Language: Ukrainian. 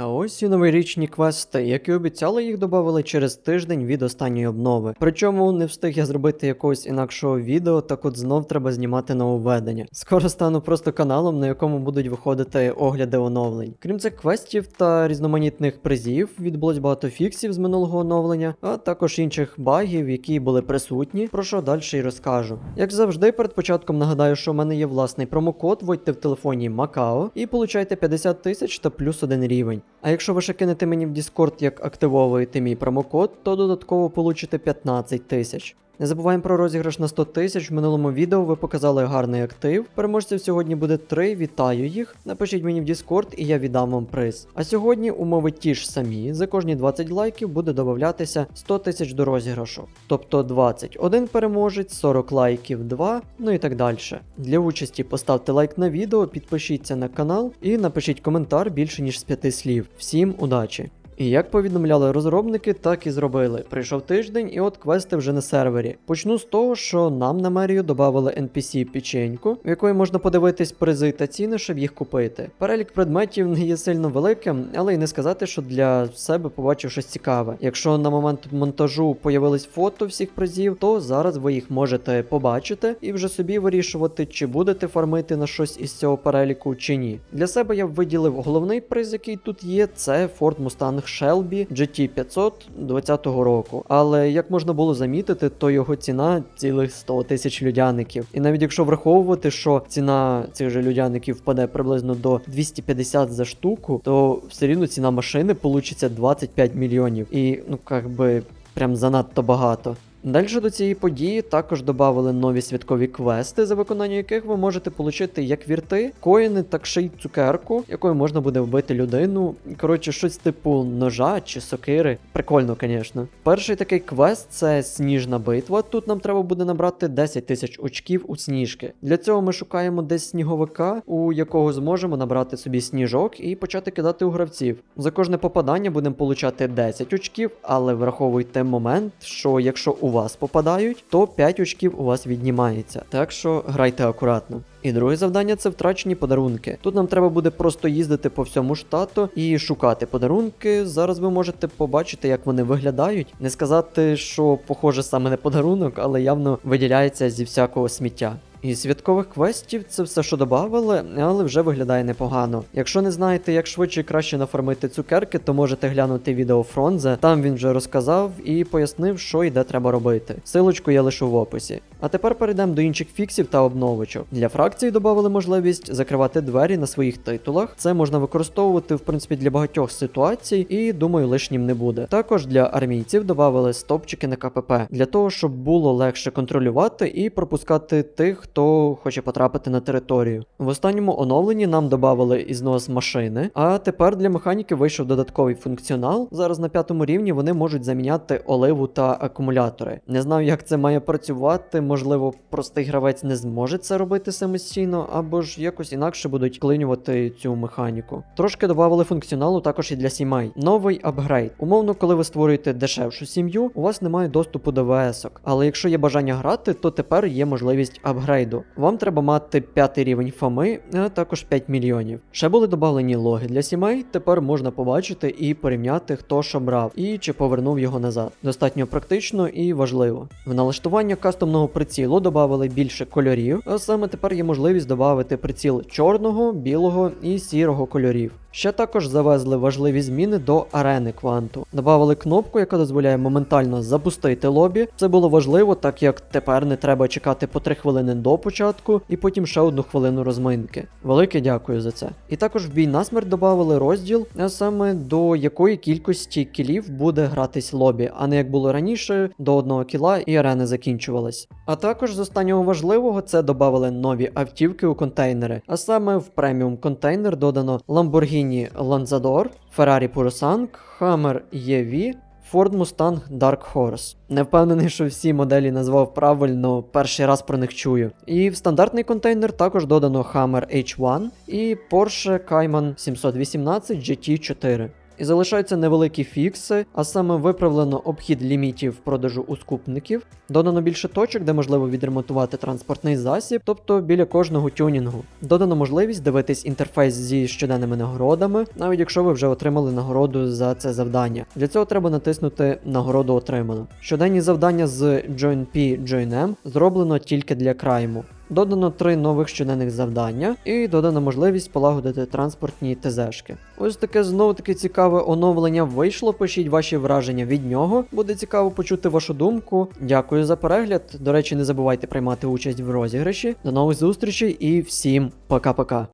А ось і новорічні квести, як і обіцяли, їх додали через тиждень від останньої обнови. Причому не встиг я зробити якогось інакшого відео, так от знов треба знімати нововведення. Скоро стану просто каналом, на якому будуть виходити огляди оновлень. Крім цих квестів та різноманітних призів, відбулось багато фіксів з минулого оновлення, а також інших багів, які були присутні, про що далі й розкажу. Як завжди, перед початком нагадаю, що в мене є власний промокод, вводьте в телефоні Макао і получайте 50 тисяч та плюс один рівень. А якщо ви ще кинете мені в Discord, як активовуєте мій промокод, то додатково получите 15 тисяч. Не забуваємо про розіграш на 100 тисяч. В минулому відео ви показали гарний актив. Переможців сьогодні буде 3. Вітаю їх. Напишіть мені в Discord і я віддам вам приз. А сьогодні умови ті ж самі. За кожні 20 лайків буде додаватися 100 тисяч до розіграшу. Тобто 20 один переможець, 40 лайків 2, ну і так далі. Для участі поставте лайк на відео, підпишіться на канал і напишіть коментар більше ніж з 5 слів. Всім удачі! І як повідомляли розробники, так і зробили. Прийшов тиждень, і от квести вже на сервері. Почну з того, що нам на мерію додали NPC печеньку, в якої можна подивитись призи та ціни, щоб їх купити. Перелік предметів не є сильно великим, але й не сказати, що для себе побачив щось цікаве. Якщо на момент монтажу появились фото всіх призів, то зараз ви їх можете побачити і вже собі вирішувати, чи будете фармити на щось із цього переліку чи ні. Для себе я виділив головний приз, який тут є, це Ford Mustang Shelby GT500 20-го року. Але як можна було замітити, то його ціна цілих 100 тисяч людяників. І навіть якщо враховувати, що ціна цих же людяників впаде приблизно до 250 за штуку, то все рівно ціна машини получиться 25 мільйонів. І ну як би прям занадто багато. Далі до цієї події також додали нові святкові квести, за виконання яких ви можете отримати як вірти, коїни, так ще й цукерку, якою можна буде вбити людину. Коротше, щось типу ножа чи сокири. Прикольно, звісно. Перший такий квест це сніжна битва. Тут нам треба буде набрати 10 тисяч очків у сніжки. Для цього ми шукаємо десь сніговика, у якого зможемо набрати собі сніжок і почати кидати у гравців. За кожне попадання будемо получати 10 очків, але враховуйте момент, що якщо у вас попадають, то 5 очків у вас віднімається. Так що грайте акуратно. І друге завдання це втрачені подарунки. Тут нам треба буде просто їздити по всьому штату і шукати подарунки. Зараз ви можете побачити, як вони виглядають. Не сказати, що похоже саме на подарунок, але явно виділяється зі всякого сміття. І святкових квестів це все, що додавали, але вже виглядає непогано. Якщо не знаєте, як швидше і краще нафармити цукерки, то можете глянути відео Фронзе. Там він вже розказав і пояснив, що і де треба робити. Силочку я лишу в описі. А тепер перейдемо до інших фіксів та обновочок. Для фракцій додали можливість закривати двері на своїх титулах. Це можна використовувати в принципі для багатьох ситуацій, і думаю, лишнім не буде. Також для армійців додали стопчики на КПП для того, щоб було легше контролювати і пропускати тих, хто хоче потрапити на територію. В останньому оновленні нам додали ізнос машини, а тепер для механіки вийшов додатковий функціонал. Зараз на п'ятому рівні вони можуть заміняти оливу та акумулятори. Не знаю, як це має працювати. Можливо, простий гравець не зможе це робити самостійно, або ж якось інакше будуть клинювати цю механіку. Трошки додали функціоналу також і для сімей. Новий апгрейд. Умовно, коли ви створюєте дешевшу сім'ю, у вас немає доступу до ВСок. Але якщо є бажання грати, то тепер є можливість апгрейду. Вам треба мати п'ятий рівень фами, а також 5 мільйонів. Ще були додавлені логи для сімей. Тепер можна побачити і порівняти, хто що брав і чи повернув його назад. Достатньо практично і важливо. В налаштування кастомного прицілу додали більше кольорів, а саме тепер є можливість додати приціл чорного, білого і сірого кольорів. Ще також завезли важливі зміни до арени кванту. Добавили кнопку, яка дозволяє моментально запустити лобі. Це було важливо, так як тепер не треба чекати по 3 хвилини до початку і потім ще одну хвилину розминки. Велике дякую за це. І також в бій насмерть додали розділ, а саме до якої кількості кілів буде гратись лобі, а не як було раніше, до одного кіла і арена закінчувалась. А також з останнього важливого це додали нові автівки у контейнери, а саме в преміум контейнер додано Lamborghini Lanzador, Ferrari Purosang, Hammer EV, Ford Mustang Dark Horse. Не впевнений, що всі моделі назвав правильно, перший раз про них чую. І в стандартний контейнер також додано Hammer H1 і Porsche Cayman 718 GT4. І залишаються невеликі фікси, а саме виправлено обхід лімітів продажу у скупників, додано більше точок, де можливо відремонтувати транспортний засіб, тобто біля кожного тюнінгу. Додано можливість дивитись інтерфейс зі щоденними нагородами, навіть якщо ви вже отримали нагороду за це завдання. Для цього треба натиснути нагороду отримано. Щоденні завдання з Join P, Join M зроблено тільки для крайму. Додано три нових щоденних завдання і додана можливість полагодити транспортні ТЗшки. Ось таке знову таки цікаве оновлення вийшло. Пишіть ваші враження від нього. Буде цікаво почути вашу думку. Дякую за перегляд. До речі, не забувайте приймати участь в розіграші. До нових зустрічей і всім пока-пока.